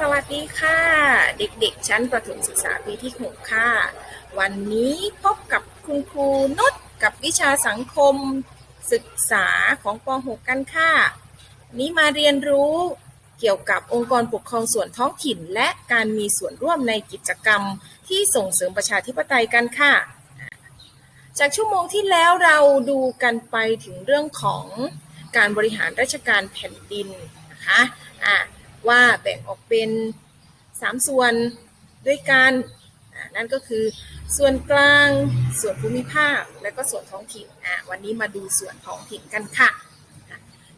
สวัสดีค่ะ เด็กๆ ชั้นประถมศึกษาปีที่ 6 ค่ะ วันนี้พบกับคุณครูนุชกับวิชาสังคมศึกษาของป .6 กันค่ะ นี้มาเรียนรู้เกี่ยวกับองค์กรปกครองส่วนท้องถิ่น และการมีส่วนร่วมในกิจกรรมที่ส่งเสริมประชาธิปไตยกันค่ะ จากชั่วโมงที่แล้วเราดูกันไปถึงเรื่องของการบริหารราชการแผ่นดินนะคะอะ ว่าแบ่งออกเป็น 3 ส่วนด้วยกันนั่นก็คือส่วนกลาง ส่วนภูมิภาค และก็ส่วนท้องถิ่นอะวันนี้มาดูส่วนท้องถิ่นกันค่ะ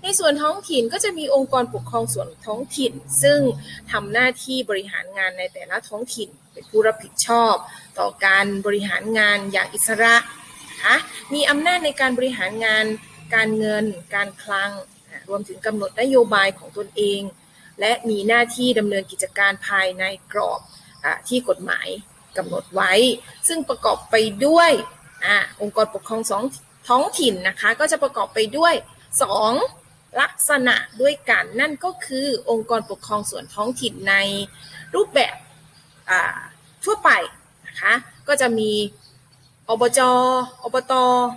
ในส่วนท้องถิ่นก็จะมีองค์กรปกครองส่วนท้องถิ่น ซึ่งทำหน้าที่บริหารงานในแต่ละท้องถิ่น เป็นผู้รับผิดชอบ ต่อการบริหารงานอย่างอิสระนะคะมีอำนาจในการบริหารงานการเงิน การคลัง รวมถึงกำหนดนโยบายของตนเอง และมีหน้าที่ดำเนินกิจการภายในกรอบอที่กฎหมายกำหนดไว้ ซึ่งประกอบไปด้วยอองค์กรปกครองสองท้องถิ่นนะคะก็จะประกอบไปด้วย 2 ลักษณะด้วยกันนั่นก็คือองค์กรปกครองส่วนท้องถิ่นในรูปแบบทั่วไปนะคะก็จะมีอบจ อบต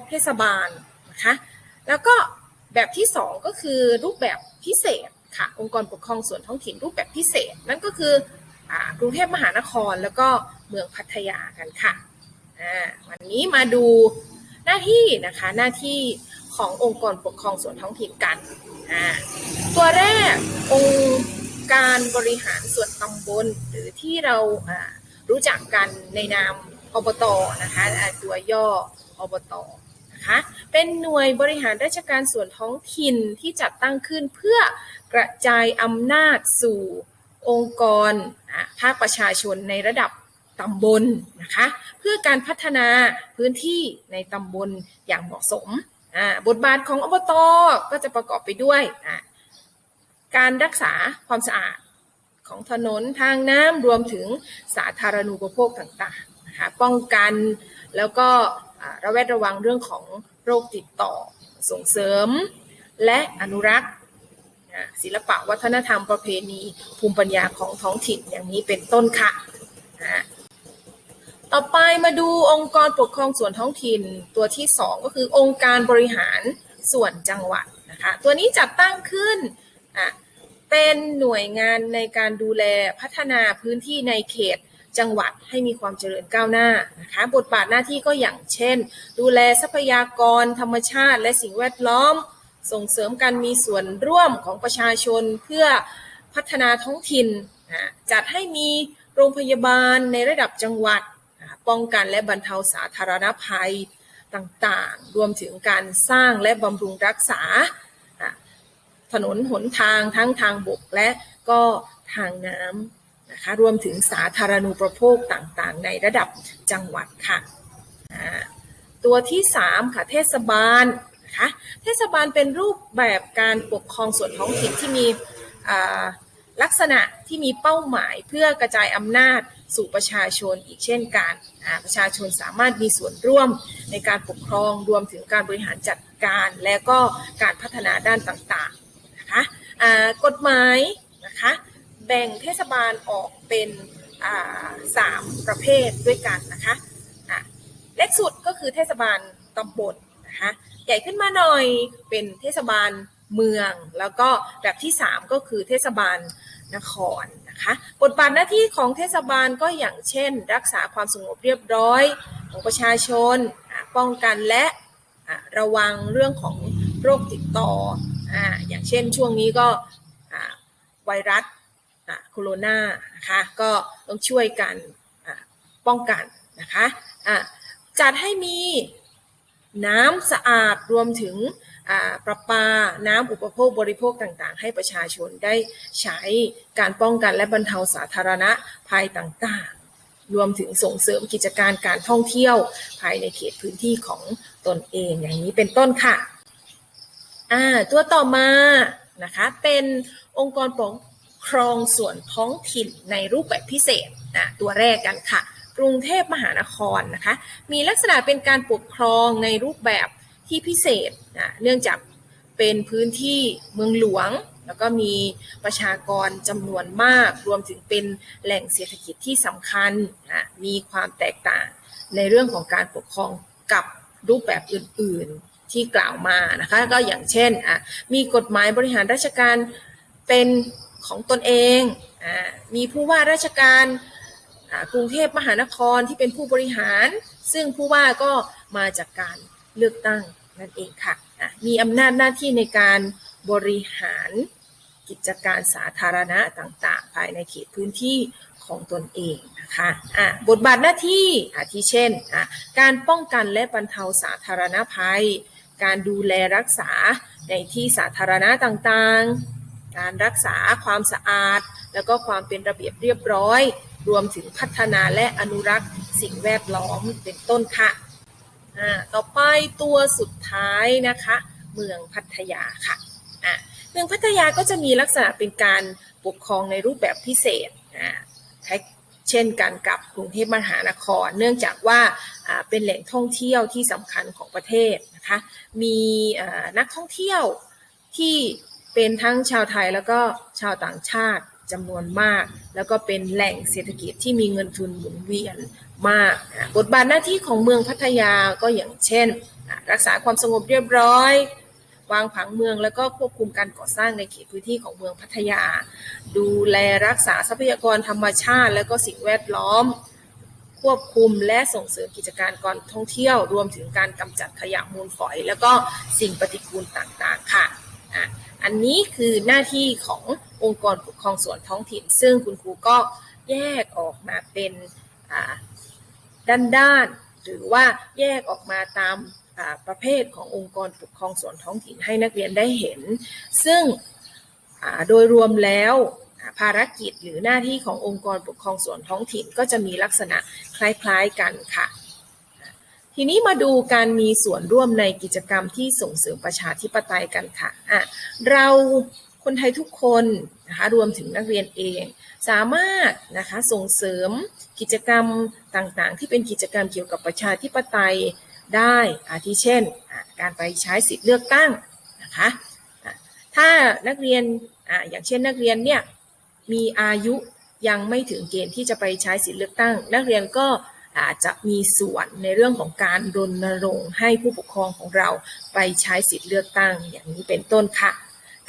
เทศบาลนะคะแล้วก็แบบที่ 2 ก็คือรูปแบบพิเศษ ค่ะองค์กรปกครองส่วนท้องถิ่นรูปแบบพิเศษ นั่นก็คือกรุงเทพมหานครแล้วก็เมืองพัทยากันค่ะวันนี้มาดูหน้าที่นะคะหน้าที่ขององค์กรปกครองส่วนท้องถิ่นกันตัวแรกองค์การบริหารส่วนตำบล หรือที่เรารู้จักกันในนามอบตนะคะตัวย่ออบต นะคะ เป็นหน่วยบริหารราชการส่วนท้องถิ่นที่จัดตั้งขึ้นเพื่อกระจายอำนาจสู่องค์กรภาคประชาชนในระดับตำบลนะคะ เพื่อการพัฒนาพื้นที่ในตำบลอย่างเหมาะสม บทบาทของอบตก็จะประกอบไปด้วยการรักษาความสะอาดของถนนทางน้ำรวมถึงสาธารณูปโภคต่างๆนะคะป้องกันแล้วก็ ระแวดระวังเรื่องของโรคติดต่อส่งเสริม และอนุรักษ์ศิลปะวัฒนธรรมประเพณีภูมิปัญญาของท้องถิ่นอย่างนี้เป็นต้นค่ะต่อไปมาดูองค์กรปกครองส่วนท้องถิ่นตัวที่ 2 ก็คือองค์การบริหารส่วนจังหวัดนะคะตัวนี้จัดตั้งขึ้นเป็นหน่วยงานในการดูแลพัฒนาพื้นที่ในเขต จังหวัดให้มีความเจริญก้าวหน้านะคะบทบาทหน้าที่ก็อย่างเช่น ดูแลทรัพยากร ธรรมชาติ และสิ่งแวดล้อม ส่งเสริมการมีส่วนร่วมของประชาชนเพื่อพัฒนาท้องถิ่นจัดให้มีโรงพยาบาลในระดับจังหวัดป้องกันและบรรเทาสาธารณภัยต่างๆ รวมถึงการสร้างและบำรุงรักษาถนนหนทางทั้งทางบกและก็ทางน้ำ นะคะรวมถึงสาธารณูปโภคต่างๆ ในระดับจังหวัดค่ะตัวที่ 3 ค่ะเทศบาลนะคะเทศบาลเป็นรูปแบบการปกครองส่วนท้องถิ่นที่มีลักษณะที่มีเป้าหมายเพื่อกระจายอำนาจสู่ประชาชนอีกเช่นกันประชาชนสามารถมีส่วนร่วมในการปกครองรวมถึงการบริหารจัดการ และก็การพัฒนาด้านต่างๆนะคะอ่ากฎหมายนะคะ แบ่งเทศบาลออกเป็นสามประเภทด้วยกันนะคะะเล็กสุดก็คือเทศบาลตำบลนะคะใหญ่ขึ้นมาหน่อยเป็นเทศบาลเมือง แล้วก็แบบที่ 3 ก็คือเทศบาลนครนะคะบทบาทหน้าที่ของเทศบาลก็อย่างเช่น รักษาความสงบเรียบร้อยของประชาชน ป้องกันและะระวังเรื่องของโรคติดต่อออย่างเช่นช่วงนี้ก็ไวรัส โคโรนานะคะก็ต้องช่วยกันป้องกันนะคะะจัดให้มีน้ำสะอาดรวมถึงประปา น้ำอุปโภคบริโภคต่างๆ ให้ประชาชนได้ใช้การป้องกันและบรรเทาสาธารณภัยต่างๆ รวมถึงส่งเสริมกิจการการท่องเที่ยวภายในเขตพื้นที่ของตนเองอย่างนี้เป็นต้นค่ะ ตัวต่อมานะคะเป็นองค์กรปก ครองส่วนท้องถิ่นในรูปแบบพิเศษอะตัวแรกกันค่ะ กรุงเทพมหานครนะคะ มีลักษณะเป็นการปกครองในรูปแบบที่พิเศษนะเนื่องจากเป็นพื้นที่เมืองหลวง แล้วก็มีประชากรจำนวนมาก รวมถึงเป็นแหล่งเศรษฐกิจที่สำคัญอะมีความแตกต่างในเรื่องของการปกครองกับรูปแบบอื่นๆที่กล่าวมานะคะ ก็อย่างเช่นอะมีกฎหมายบริหารราชการเป็น ของตนเองอะมีผู้ว่าราชการกรุงเทพมหานครที่เป็นผู้บริหาร ซึ่งผู้ว่าก็มาจากการเลือกตั้งนั่นเองค่ะอะมีอำนาจหน้าที่ในการบริหารกิจการสาธารณะต่างๆ ภายในเขตพื้นที่ของตนเองนะคะอะบทบาทหน้าที่อาทิเช่นอะการป้องกันและบรรเทาสาธารณภัย การดูแลรักษาในที่สาธารณะต่างๆ การรักษาความสะอาด แล้วก็ความเป็นระเบียบเรียบร้อย รวมถึงพัฒนาและอนุรักษ์สิ่งแวดล้อมเป็นต้นค่ะต่อไปตัวสุดท้ายนะคะ เมืองพัทยาค่ะเมืองพัทยาก็จะมีลักษณะเป็นการปกครองในรูปแบบพิเศษเช่นกันกับกรุงเทพมหานคร เนื่องจากว่าเป็นแหล่งท่องเที่ยวที่สำคัญของประเทศนะคะ มีนักท่องเที่ยวที่ เป็นทั้งชาวไทยแล้วก็ชาวต่างชาติจำนวนมาก แล้วก็เป็นแหล่งเศรษฐกิจที่มีเงินทุนหมุนเวียนมาก บทบาทหน้าที่ของเมืองพัทยาก็อย่างเช่น รักษาความสงบเรียบร้อย วางผังเมืองแล้วก็ควบคุมการก่อสร้างในเขตพื้นที่ของเมืองพัทยา ดูแลรักษาทรัพยากรธรรมชาติ และก็สิ่งแวดล้อม ควบคุมและส่งเสริมกิจการการท่องเที่ยว รวมถึงการกำจัดขยะมูลฝอย แล้วก็สิ่งปฏิกูลต่างๆ อันนี้คือหน้าที่ขององค์กรปกครองส่วนท้องถิ่น ซึ่งคุณครูก็แยกออกมาเป็นอ่าด้านๆหรือว่าแยกออกมาตามประเภทขององค์กรปกครองส่วนท้องถิ่นให้นักเรียนได้เห็น ซึ่งโดยรวมแล้วภารกิจหรือหน้าที่ขององค์กรปกครองส่วนท้องถิ่นก็จะมีลักษณะคล้ายๆกันค่ะ ทีนี้มาดูการมีส่วนร่วมในกิจกรรมที่ส่งเสริมประชาธิปไตยกันค่ะอะเราคนไทยทุกคนนะคะรวมถึงนักเรียนเอง สามารถนะคะส่งเสริมกิจกรรมต่างๆ ที่เป็นกิจกรรมเกี่ยวกับประชาธิปไตยได้อาทิเช่น การไปใช้สิทธิ์เลือกตั้งนะคะถ้านักเรียนออย่างเช่นนักเรียนเนี่ยมีอายุยังไม่ถึงเกณฑ์ที่จะไปใช้สิทธิ์เลือกตั้ง นักเรียนก็ อาจจะมีส่วนในเรื่องของการรณรงค์ให้ผู้ปกครองของเราไปใช้สิทธิ์เลือกตั้งอย่างนี้เป็นต้นค่ะ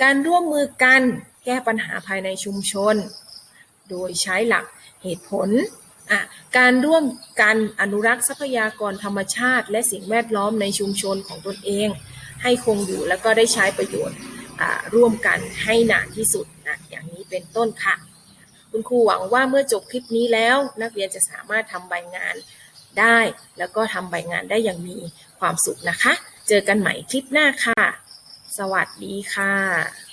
การร่วมมือกันแก้ปัญหาภายในชุมชน โดยใช้หลักเหตุผลอะการร่วมกันอนุรักษ์ทรัพยากรธรรมชาติ และสิ่งแวดล้อมในชุมชนของตนเอง ให้คงอยู่แล้วก็ได้ใช้ประโยชน์ร่วมกันให้หนานที่สุดนะอย่างนี้เป็นต้นค่ะ คุณครูหวังว่าเมื่อจบคลิปนี้แล้ว นักเรียนจะสามารถทำใบงานได้ แล้วก็ทำใบงานได้อย่างมีความสุขนะคะ เจอกันใหม่คลิปหน้าค่ะ สวัสดีค่ะ